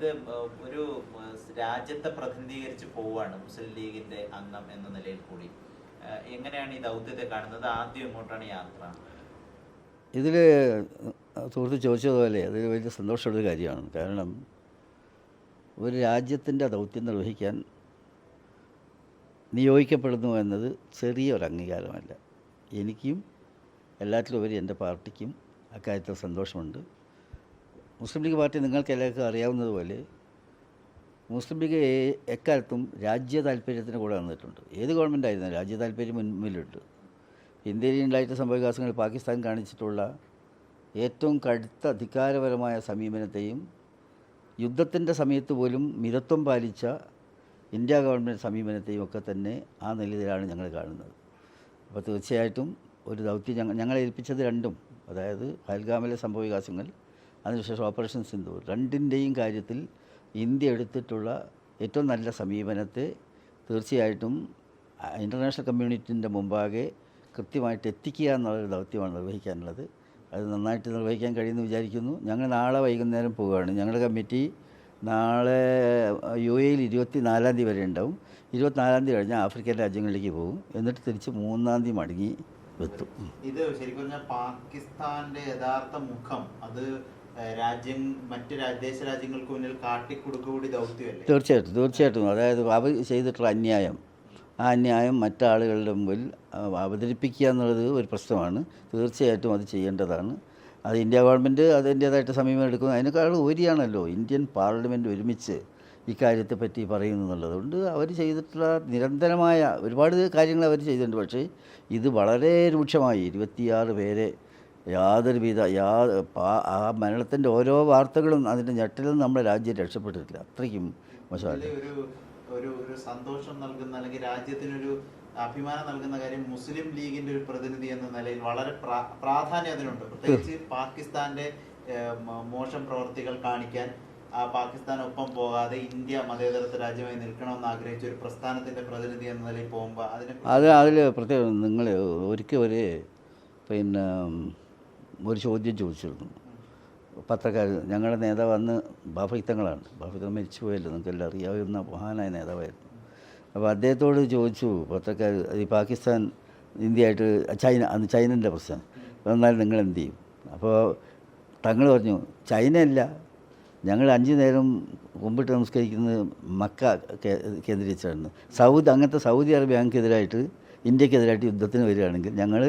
ഇത് ഒരു രാജ്യത്തെ പ്രതിനിധീകരിച്ച് പോവാണ് മുസ്ലിം ലീഗിന്റെ അംഗം എന്ന നിലയിൽ കൂടി. എങ്ങനെയാണ് ഈ ദൗത്യത്തെ കാണുന്നത്? ആദ്യം എങ്ങോട്ടാണ് യാത്ര? ഇതിൽ സുഹൃത്ത് ചോദിച്ചതുപോലെ അതൊരു വലിയ സന്തോഷമുള്ള കാര്യമാണ്. കാരണം ഒരു രാജ്യത്തിന്റെ ദൗത്യം നിർവഹിക്കാൻ നിയോഗിക്കപ്പെടുന്നു എന്നത് ചെറിയൊരു അംഗീകാരമല്ല. എനിക്കും എല്ലാറ്റിലുപരി എന്റെ പാർട്ടിക്കും അക്കാര്യത്തിൽ സന്തോഷമുണ്ട്. മുസ്ലിം ലീഗ് പാർട്ടി നിങ്ങൾക്ക് എല്ലാവർക്കും അറിയാവുന്നതുപോലെ മുസ്ലിം ലീഗ് എക്കാലത്തും രാജ്യ താല്പര്യത്തിന് കൂടെ നിന്നിട്ടുണ്ട് ഏത് ഗവൺമെന്റ് ആയിരുന്നു രാജ്യ താല്പര്യം മുന്നിലുണ്ട്. ഇന്ത്യയിൽ ഉണ്ടായിട്ട് സംഭവവികാസങ്ങൾ പാകിസ്ഥാൻ കാണിച്ചിട്ടുള്ള ഏറ്റവും കടുത്ത അധികാരപരമായ സമീപനത്തെയും യുദ്ധത്തിന്റെ സമയത്ത് പോലും മിതത്വം പാലിച്ച ഇന്ത്യ ഗവൺമെന്റ് സമീപനത്തെയും ഒക്കെ തന്നെ ആ നിലയിലാണ് ഞങ്ങൾ കാണുന്നത്. അപ്പോൾ തീർച്ചയായിട്ടും ഒരു ദൗത്യം ഞങ്ങൾ ഞങ്ങളെ ഏൽപ്പിച്ചത് രണ്ടും അതായത് പഹൽഗാമിലെ സംഭവവികാസങ്ങൾ അതിനുശേഷം ഓപ്പറേഷൻ സിന്ധു രണ്ടിന്റെയും കാര്യത്തിൽ ഇന്ത്യ എടുത്തിട്ടുള്ള ഏറ്റവും നല്ല സമീപനത്തെ തീർച്ചയായിട്ടും ഇന്റർനാഷണൽ കമ്മ്യൂണിറ്റിന്റെ മുമ്പാകെ കൃത്യമായിട്ട് എത്തിക്കുക എന്നുള്ളൊരു ദൗത്യമാണ് നിർവഹിക്കാനുള്ളത്. അത് നന്നായിട്ട് നിർവഹിക്കാൻ കഴിയുമെന്ന് വിചാരിക്കുന്നു. ഞങ്ങൾ നാളെ വൈകുന്നേരം പോവുകയാണ്. ഞങ്ങളുടെ കമ്മിറ്റി നാളെ യു എയിൽ ഇരുപത്തി നാലാം തീയതി വരെ ഉണ്ടാവും. ഇരുപത്തിനാലാം തീയതി കഴിഞ്ഞാൽ ആഫ്രിക്കൻ രാജ്യങ്ങളിലേക്ക് പോകും. എന്നിട്ട് തിരിച്ച് മൂന്നാം തീയതി മടങ്ങി എത്തും ഇത് ശരിക്കും പറഞ്ഞാൽ പാകിസ്ഥാന്റെ യഥാർത്ഥ മുഖം അത് രാജ്യം മറ്റ് ദേശ രാജ്യങ്ങൾക്ക് മുന്നിൽ കാട്ടിക്കൊടുക്കുകൂടി ദൗത്യമല്ലേ തീർച്ചയായിട്ടും തീർച്ചയായിട്ടും. അതായത് അവർ ചെയ്തിട്ടുള്ള അന്യായം. ആ അന്യായം മറ്റാളുകളുടെ മുമ്പിൽ അവതരിപ്പിക്കുക എന്നുള്ളത് ഒരു പ്രശ്നമാണ്. തീർച്ചയായിട്ടും അത് ചെയ്യേണ്ടതാണ്. അത് ഇന്ത്യ ഗവൺമെന്റ് അതിന്റേതായിട്ട് സമീപനം എടുക്കുന്നു അതിനേക്കാൾ ഉപരിയാണല്ലോ ഇന്ത്യൻ പാർലമെന്റ് ഒരുമിച്ച് ഇക്കാര്യത്തെ പറ്റി പറയുന്നു എന്നുള്ളതുകൊണ്ട് അവർ ചെയ്തിട്ടുള്ള നിരന്തരമായ ഒരുപാട് കാര്യങ്ങൾ അവർ ചെയ്തിട്ടുണ്ട്. പക്ഷേ ഇത് വളരെ രൂക്ഷമായി. ഇരുപത്തിയാറ് പേരെ യാതൊരുവിധ യാ ആ മരണത്തിന്റെ ഓരോ വാർത്തകളും അതിന്റെ ഞെട്ടലും നമ്മുടെ രാജ്യം രക്ഷപ്പെട്ടിട്ടില്ല. അത്രയ്ക്കും മോശമല്ല ഒരു ഒരു സന്തോഷം നൽകുന്ന അല്ലെങ്കിൽ രാജ്യത്തിനൊരു അഭിമാനം നൽകുന്ന കാര്യം മുസ്ലിം ലീഗിന്റെ ഒരു പ്രതിനിധി എന്ന നിലയിൽ വളരെ പ്രാ- പ്രാധാന്യം അതിനുണ്ട്. പ്രത്യേകിച്ച് പാകിസ്ഥാന്റെ മോശം പ്രവർത്തികൾ കാണിക്കാൻ ആ പാകിസ്ഥാനൊപ്പം പോകാതെ ഇന്ത്യ മതേതരത്വ രാജ്യമായി നിൽക്കണമെന്ന് ആഗ്രഹിച്ച ഒരു പ്രസ്ഥാനത്തിന്റെ പ്രതിനിധി എന്ന നിലയിൽ പോകുമ്പോൾ അതിനെ അത് അതിൽ പ്രത്യേകം നിങ്ങൾ ഒരിക്കൽ ഒരു പിന്നെ ഒരു ചോദ്യം ചോദിച്ചിരുന്നു. പത്രക്കാർ ഞങ്ങളുടെ നേതാവ് അന്ന് ബാഫിത്തങ്ങളാണ് ബാഫിത്തങ്ങൾ മരിച്ചു പോയല്ലോ നിങ്ങൾക്കെല്ലാം അറിയാവുന്ന മഹാനായ നേതാവായിരുന്നു. അപ്പോൾ അദ്ദേഹത്തോട് ചോദിച്ചു പത്രക്കാർ ഈ പാകിസ്ഥാൻ ഇന്ത്യയായിട്ട് ചൈന അന്ന് ചൈനന്റെ പ്രശ്നം. എന്നാൽ നിങ്ങൾ എന്ത് ചെയ്യും? അപ്പോൾ തങ്ങൾ പറഞ്ഞു ചൈനയല്ല. ഞങ്ങൾ അഞ്ച് നേരം കുമ്പിട്ട് നമസ്കരിക്കുന്നത് മക്ക കേന്ദ്രീകരിച്ചാണ്. സൗദി അങ്ങനത്തെ സൗദി അറേബ്യ ഞങ്ങൾക്കെതിരായിട്ട് ഇന്ത്യക്കെതിരായിട്ട് യുദ്ധത്തിന് വരികയാണെങ്കിൽ ഞങ്ങൾ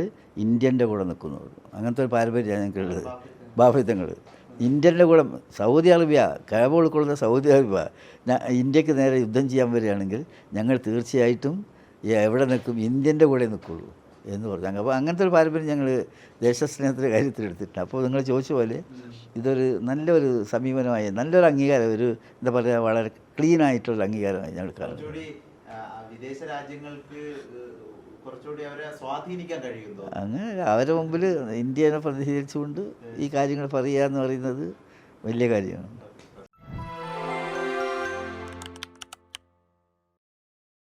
ഇന്ത്യന്റെ കൂടെ നിൽക്കുന്നു. അങ്ങനത്തെ ഒരു പാരമ്പര്യമാണ് ഞങ്ങൾക്കുള്ളത്. ബാഫിത്തങ്ങൾ ഇന്ത്യന്റെ കൂടെ സൗദി അറേബ്യ കഴവ ഉൾക്കൊള്ളുന്ന സൗദി അറേബ്യ ഇന്ത്യയ്ക്ക് നേരെ യുദ്ധം ചെയ്യാൻ വരികയാണെങ്കിൽ ഞങ്ങൾ തീർച്ചയായിട്ടും എവിടെ നിൽക്കും? ഇന്ത്യന്റെ കൂടെ നിൽക്കുള്ളൂ. എന്ന് പറഞ്ഞു. അപ്പോൾ അങ്ങനത്തെ ഒരു പാരമ്പര്യം ഞങ്ങൾ ദേശസ്നേഹത്തിന്റെ കാര്യത്തിൽ എടുത്തിട്ടുണ്ട്. അപ്പോൾ നിങ്ങൾ ചോദിച്ച പോലെ ഇതൊരു നല്ലൊരു സമീപനമായി നല്ലൊരു അംഗീകാരം ഒരു എന്താ പറയുക വളരെ ക്ലീൻ ആയിട്ടുള്ള അംഗീകാരമായി ഞങ്ങൾ കാണുന്നത് വിദേശ രാജ്യങ്ങൾക്ക് അവരെ അങ്ങനെ അവരുടെ മുമ്പിൽ ഇന്ത്യനെ പ്രതിനിധീകരിച്ചുകൊണ്ട് ഈ കാര്യങ്ങൾ പറയുക എന്ന് പറയുന്നത് വലിയ കാര്യമാണ്.